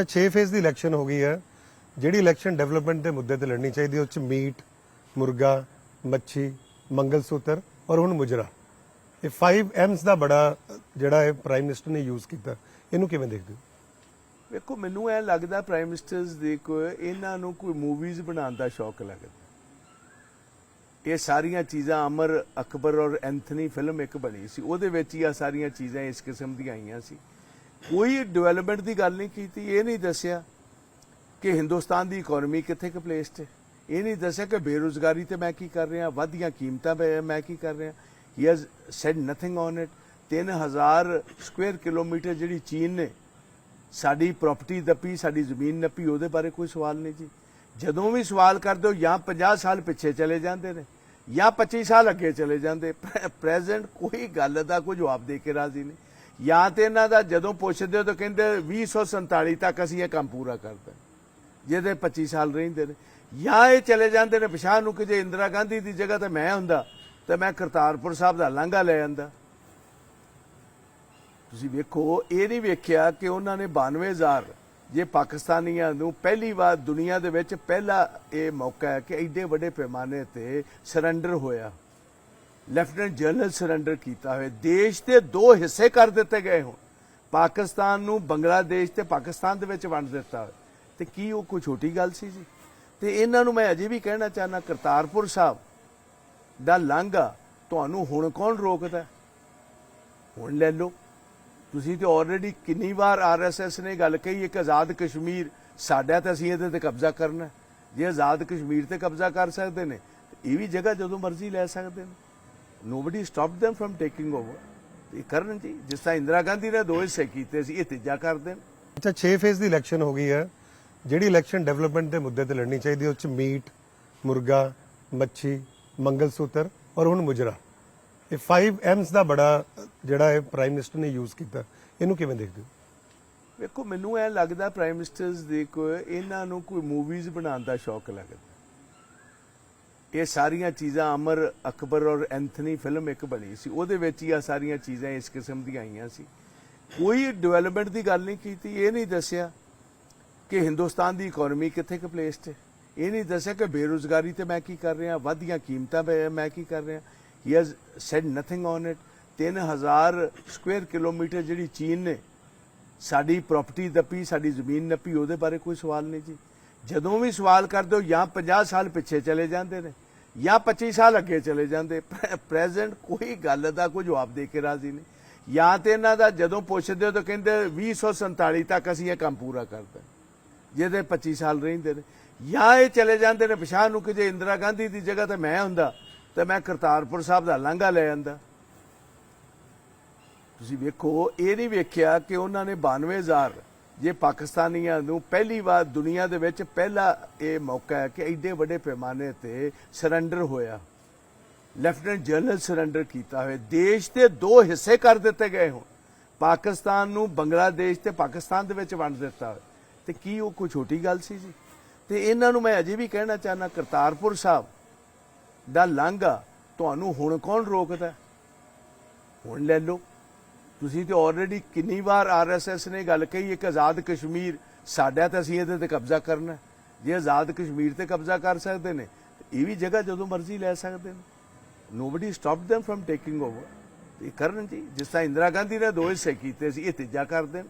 ਅੱਛਾ 6 ਫੇਜ਼ ਦੀ ਇਲੈਕਸ਼ਨ ਹੋ ਗਈ ਹੈ। ਜਿਹੜੀ ਇਲੈਕਸ਼ਨ ਡਿਵੈਲਪਮੈਂਟ ਦੇ ਮੁੱਦੇ ਤੇ ਲੜਨੀ ਚਾਹੀਦੀ ਹੈ, ਉਹ ਚ ਮੀਟ, ਮੁਰਗਾ, ਮੱਛੀ ਮੰਗਲ ਔਰ ਹੁਣ ਮੁਜਰਾ। ਇਹ 5 ਐਮਸ ਦਾ ਬੜਾ, ਜਿਹੜਾ ਹੈ ਪ੍ਰਾਈਮ ਮਿਨਿਸਟਰ ਨੇ ਯੂਜ਼ ਕੀਤਾ। ਇਹਨੂੰ ਕਿਵੇਂ ਦੇਖਦੇ ਹੋ? ਵੇਖੋ, ਮੈਨੂੰ ਇਹ ਲੱਗਦਾ ਪ੍ਰਾਈਮ ਮਿਨਿਸਟਰਸ ਦੇ ਕੋ ਇਹਨਾਂ ਨੂੰ ਕੋਈ ਮੂਵੀਜ਼ ਬਣਾਉਣ ਦਾ ਸ਼ੌਕ ਲੱਗਦਾ। ਇਹ ਸਾਰੀਆਂ ਚੀਜ਼ਾਂ ਅਮਰ ਅਕਬਰ ਔਰ ਐਂਥਨੀ ਫਿਲਮ ਇੱਕ ਬਣੀ ਸੀ। ਉਹਦੇ ਵਿੱਚ ਹੀ ਆ ਸਾਰੀਆਂ ਚੀਜ਼ਾਂ ਇਸ ਕਿਸਮ ਦੀਆਂ ਆਈਆਂ ਸੀ। ਕੋਈ ਡਿਵੈਲਪਮੈਂਟ ਦੀ ਗੱਲ ਨਹੀਂ ਕੀਤੀ, ਇਹ ਨਹੀਂ ਦੱਸਿਆ ਕਿ ਹਿੰਦੁਸਤਾਨ ਦੀ ਇਕਨੋਮੀ ਕਿੱਥੇ ਕੁ ਪਲੇਸਡ ਹੈ। ਇਹ ਨਹੀਂ ਦੱਸਿਆ ਕਿ ਬੇਰੁਜ਼ਗਾਰੀ ਤੇ ਮੈਂ ਕੀ ਕਰ ਰਿਹਾ ਵਧੀਆਂ ਕੀਮਤਾਂ ਤੇ ਮੈਂ ਕੀ ਕਰ ਰਿਹਾ। He has said nothing on it 3000 square kilometre ਜਿਹੜੀ ਚੀਨ ਨੇ, ਸਾਡੀ ਪ੍ਰਾਪਰਟੀ ਦੱਪੀ ਸਾਡੀ ਜ਼ਮੀਨ ਨੱਪੀ, ਉਹਦੇ ਬਾਰੇ ਕੋਈ ਸਵਾਲ ਨਹੀਂ ਜੀ। ਜਦੋਂ ਵੀ ਸਵਾਲ ਕਰਦੇ ਹੋ, ਜਾਂ 50 ਸਾਲ ਪਿੱਛੇ ਚਲੇ ਜਾਂਦੇ ਨੇ, ਜਾਂ 25 ਸਾਲ ਅੱਗੇ ਚਲੇ ਜਾਂਦੇ ਪ੍ਰੈਜ਼ੈਂਟ ਕੋਈ ਗੱਲ ਦਾ ਕੋਈ ਜਵਾਬ ਦੇ ਕੇ ਰਾਜ਼ੀ ਨਹੀਂ। ਜਾਂ ਤੇ ਇਹਨਾਂ ਦਾ ਜਦੋਂ ਪੁੱਛਦੇ ਹੋ ਤਾਂ ਕਹਿੰਦੇ 2047 ਤੱਕ ਅਸੀਂ ਇਹ ਕੰਮ ਪੂਰਾ ਕਰਦਾ ਜਿਹਦੇ 25 ਸਾਲ ਰਹਿੰਦੇ ਨੇ। ਜਾਂ ਇਹ ਚਲੇ ਜਾਂਦੇ ਨੇ ਪਛਾਣ ਨੂੰ ਕਿ ਜੇ ਇੰਦਰਾ ਗਾਂਧੀ ਦੀ ਜਗ੍ਹਾ ਤੇ ਮੈਂ ਹੁੰਦਾ, ਤੇ ਮੈਂ ਕਰਤਾਰਪੁਰ ਸਾਹਿਬ ਦਾ ਲਾਂਘਾ ਲੈ ਜਾਂਦਾ ਤੁਸੀਂ ਵੇਖੋ ਇਹ ਨਹੀਂ ਵੇਖਿਆ ਕਿ ਉਹਨਾਂ ਨੇ 92000 ਜੇ ਪਾਕਿਸਤਾਨੀਆਂ ਨੂੰ ਪਹਿਲੀ ਵਾਰ ਦੁਨੀਆ ਦੇ ਵਿੱਚ ਪਹਿਲਾ ਇਹ ਮੌਕਾ ਹੈ ਕਿ ਐਡੇ ਵੱਡੇ ਪੈਮਾਨੇ ਤੇ ਸਰੈਂਡਰ ਹੋਇਆ। ਲੈਫਟੀਨੈਂਟ ਜਨਰਲ ਸਰੈਂਡਰ ਕੀਤਾ ਹੋਇਆ। ਦੇਸ਼ ਦੇ ਦੋ ਹਿੱਸੇ ਕਰ ਦਿੱਤੇ ਗਏ ਹੋਣ। ਪਾਕਿਸਤਾਨ ਨੂੰ ਬੰਗਲਾਦੇਸ਼ ਤੇ ਪਾਕਿਸਤਾਨ ਦੇ ਵਿੱਚ ਵੰਡ ਦਿੱਤਾ ਹੋਇਆ। ਤੇ ਕੀ ਉਹ ਕੋਈ ਛੋਟੀ ਗੱਲ ਸੀ ਜੀ? ਤੇ ਇਹਨਾਂ ਨੂੰ ਮੈਂ ਅਜੇ ਵੀ ਕਹਿਣਾ ਚਾਹਨਾ ਕਰਤਾਰਪੁਰ ਸਾਹਿਬ ਦਾ ਲਾਂਘਾ ਤੁਹਾਨੂੰ ਹੁਣ ਕੌਣ ਰੋਕਦਾ? ਹੁਣ ਲੈ ਲਓ। ਤੁਸੀਂ ਤੇ ਆਲਰੇਡੀ ਕਿੰਨੀ ਵਾਰ ਆਰਐਸਐਸ ਨੇ ਗੱਲ ਕਹੀ, ਇੱਕ ਆਜ਼ਾਦ ਕਸ਼ਮੀਰ ਸਾਡਾ ਤਾਂ ਅਸੀਂ ਇਹਦੇ ਤੇ ਕਬਜ਼ਾ ਕਰਨਾ। ਜੇ ਆਜ਼ਾਦ ਕਸ਼ਮੀਰ ਤੇ ਕਬਜ਼ਾ ਕਰ ਸਕਦੇ ਨੇ ਇਹ ਵੀ ਜਗ੍ਹਾ ਜਦੋਂ ਮਰਜ਼ੀ ਲੈ ਸਕਦੇ ਨੇ। Nobody stopped them from taking over ਇਹ ਕਰਨ ਜੀ ਜਿਸ ਤਰ੍ਹਾਂ ਇੰਦਰਾ ਗਾਂਧੀ ਨੇ ਦੋ ਹਿੱਸੇ ਕੀਤੇ ਸੀ ਇਹ ਤੀਜਾ ਕਰ ਦੇਣ। ਅੱਛਾ 6 ਫੇਜ਼ ਦੀ ਇਲੈਕਸ਼ਨ ਹੋ ਗਈ ਹੈ। ਜਿਹੜੀ ਇਲੈਕਸ਼ਨ ਡਿਵੈਲਪਮੈਂਟ ਦੇ ਮੁੱਦੇ ਤੇ ਲੜਨੀ ਚਾਹੀਦੀ ਉਹ ਚ ਮੀਟ ਮੁਰਗਾ ਮੱਛੀ ਮੰਗਲ ਸੂਤਰ ਔਰ ਹੁਣ ਮੁਜਰਾ। ਇਹ 5 ਐਮਸ ਦਾ ਬੜਾ ਜਿਹੜਾ ਹੈ ਪ੍ਰਾਈਮ ਮਿਨਿਸਟਰ ਨੇ ਯੂਜ਼ ਕੀਤਾ। ਇਹਨੂੰ ਕਿਵੇਂ ਦੇਖਦੇ ਹੋ? ਵੇਖੋ ਮੈਨੂੰ ਇਹ ਲੱਗਦਾ ਪ੍ਰਾਈਮ ਮਿਨਿਸਟਰਸ ਦੇ ਕੋ ਇਹਨਾਂ ਨੂੰ ਕੋਈ ਮੂਵੀਜ਼ ਬਣਾਉਣ ਦਾ ਸ਼ੌਕ ਲੱਗਦਾ। ਇਹ ਸਾਰੀਆਂ ਚੀਜ਼ਾਂ ਅਮਰ ਅਕਬਰ ਔਰ ਐਂਥਨੀ ਫਿਲਮ ਇੱਕ ਬਣੀ ਸੀ। ਉਹਦੇ ਵਿੱਚ ਹੀ ਆ ਸਾਰੀਆਂ ਚੀਜ਼ਾਂ ਇਸ ਕਿਸਮ ਦੀਆਂ ਆਈਆਂ ਸੀ। ਕੋਈ ਡਿਵੈਲਪਮੈਂਟ ਦੀ ਗੱਲ ਨਹੀਂ ਕੀਤੀ, ਇਹ ਨਹੀਂ ਦੱਸਿਆ ਕਿ ਹਿੰਦੁਸਤਾਨ ਦੀ ਇਕਨੋਮੀ ਕਿੱਥੇ ਕੁ ਪਲੇਸਡ ਹੈ। ਇਹ ਨਹੀਂ ਦੱਸਿਆ ਕਿ ਬੇਰੁਜ਼ਗਾਰੀ ਤੇ ਮੈਂ ਕੀ ਕਰ ਰਿਹਾ, ਵਧੀਆਂ ਕੀਮਤਾਂ ਤੇ ਮੈਂ ਕੀ ਕਰ ਰਿਹਾ। He has said nothing on it 3000 square kilometre ਜਿਹੜੀ ਚੀਨ ਨੇ, ਸਾਡੀ ਪ੍ਰਾਪਰਟੀ ਦੱਪੀ ਸਾਡੀ ਜ਼ਮੀਨ ਨੱਪੀ, ਉਹਦੇ ਬਾਰੇ ਕੋਈ ਸਵਾਲ ਨਹੀਂ ਜੀ। ਜਦੋਂ ਵੀ ਸਵਾਲ ਕਰਦੇ ਹੋ, ਜਾਂ 50 ਸਾਲ ਪਿੱਛੇ ਚਲੇ ਜਾਂਦੇ ਨੇ, ਜਾਂ 25 ਸਾਲ ਅੱਗੇ ਚਲੇ ਜਾਂਦੇ ਪ੍ਰੈਜ਼ੈਂਟ ਕੋਈ ਗੱਲ ਦਾ ਕੋਈ ਜਵਾਬ ਦੇ ਕੇ ਰਾਜ਼ੀ ਨਹੀਂ। ਜਾਂ ਤੇ ਇਹਨਾਂ ਦਾ ਜਦੋਂ ਪੁੱਛਦੇ ਹੋ ਤਾਂ ਕਹਿੰਦੇ 2047 ਤੱਕ ਅਸੀਂ ਇਹ ਕੰਮ ਪੂਰਾ ਕਰਦਾ ਜਿਹਦੇ 25 ਸਾਲ ਰਹਿੰਦੇ ਨੇ। ਜਾਂ ਇਹ ਚਲੇ ਜਾਂਦੇ ਨੇ ਪਛਾਣ ਨੂੰ ਕਿ ਜੇ ਇੰਦਰਾ ਗਾਂਧੀ ਦੀ ਜਗ੍ਹਾ ਤੇ ਮੈਂ ਹੁੰਦਾ, ਤੇ ਮੈਂ ਕਰਤਾਰਪੁਰ ਸਾਹਿਬ ਦਾ ਲਾਂਘਾ ਲੈ ਜਾਂਦਾ ਤੁਸੀਂ ਵੇਖੋ, ਇਹ ਨਹੀਂ ਵੇਖਿਆ ਕਿ ਉਹਨਾਂ ਨੇ 92000 ਜੇ ਪਾਕਿਸਤਾਨੀਆਂ ਨੂੰ ਪਹਿਲੀ ਵਾਰ ਦੁਨੀਆ ਦੇ ਵਿੱਚ ਪਹਿਲਾ ਇਹ ਮੌਕਾ ਹੈ ਕਿ ਐਡੇ ਵੱਡੇ ਪੈਮਾਨੇ ਤੇ ਸਰੈਂਡਰ ਹੋਇਆ। ਲੈਫਟੀਨੈਂਟ ਜਨਰਲ ਸਰੈਂਡਰ ਕੀਤਾ ਹੋਇਆ। ਦੇਸ਼ ਦੇ ਦੋ ਹਿੱਸੇ ਕਰ ਦਿੱਤੇ ਗਏ ਹੋਣ। ਪਾਕਿਸਤਾਨ ਨੂੰ ਬੰਗਲਾਦੇਸ਼ ਤੇ ਪਾਕਿਸਤਾਨ ਦੇ ਵਿੱਚ ਵੰਡ ਦਿੱਤਾ ਹੋਇਆ। ਤੇ ਕੀ ਉਹ ਕੋਈ ਛੋਟੀ ਗੱਲ ਸੀ ਜੀ? ਤੇ ਇਹਨਾਂ ਨੂੰ ਮੈਂ ਅਜੇ ਵੀ ਕਹਿਣਾ ਚਾਹਨਾ ਕਰਤਾਰਪੁਰ ਸਾਹਿਬ ਦਾ ਲਾਂਘਾ ਤੁਹਾਨੂੰ ਹੁਣ ਕੌਣ ਰੋਕਦਾ? ਹੁਣ ਲੈ ਲਓ। ਤੁਸੀਂ ਤੇ ਆਲਰੇਡੀ ਕਿੰਨੀ ਵਾਰ ਆਰਐਸਐਸ ਨੇ ਗੱਲ ਕਹੀ ਇੱਕ ਆਜ਼ਾਦ ਕਸ਼ਮੀਰ, ਸਾਡਾ ਤਾਂ ਅਸੀਂ ਇਹਦੇ ਤੇ ਕਬਜ਼ਾ ਕਰਨਾ ਜੇ ਆਜ਼ਾਦ ਕਸ਼ਮੀਰ ਤੇ ਕਬਜ਼ਾ ਕਰ ਸਕਦੇ ਨੇ, ਇਹ ਵੀ ਜਗ੍ਹਾ ਜਦੋਂ ਮਰਜ਼ੀ ਲੈ ਸਕਦੇ ਨੇ। Nobody stopped them from taking over ਇਹ ਕਰਨ ਜੀ, ਜਿਸ ਤਰ੍ਹਾਂ ਇੰਦਰਾ ਗਾਂਧੀ ਨੇ ਦੋ ਹਿੱਸੇ ਕੀਤੇ ਸੀ, ਇਹ ਤੀਜਾ ਕਰ ਦੇਣ।